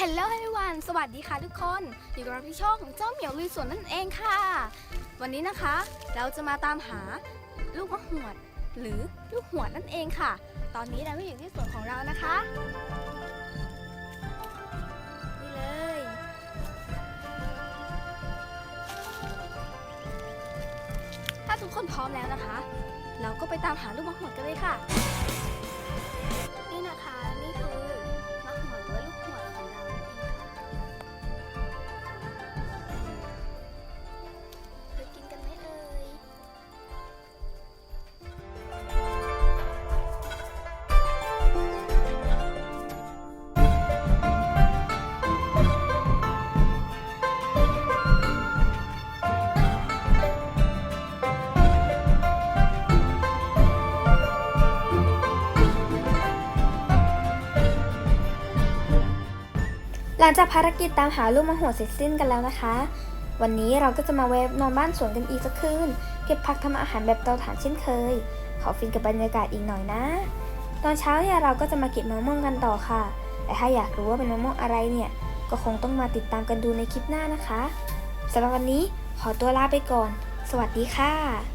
Hello everyone สวัสดีค่ะทุกคน อยู่กับเราที่ช่องเจ้าเหมียวลุยสวนนั่นเองค่ะ วันนี้นะคะ เราจะมาตามหาลูกมะหวด หรือลูกหวดนั่นเองค่ะ ตอนนี้เราก็อยู่ที่สวนของเรานะคะ นี่เลย ถ้าทุกคนพร้อมแล้วนะคะ เราก็ไปตามหาลูกมะหวดกันเลยค่ะ ลังจากภารกิจตามหาลูกมะหัวเสร็จสิ้นกันแล้วนะคะ วันนี้เราก็จะมาแวะนอนบ้านสวนกันอีกสักคืน เก็บผักทำอาหารแบบเตาถ่านเช่นเคย ขอฟินกับบรรยากาศอีกหน่อยนะ ตอนเช้าเนี่ยเราก็จะมาเก็บมะม่วงกันต่อค่ะ แต่ถ้าอยากรู้ว่าเป็นมะม่วงอะไรเนี่ย ก็คงต้องมาติดตามกันดูในคลิปหน้านะคะสำหรับวันนี้ขอตัวลาไปก่อน สวัสดีค่ะ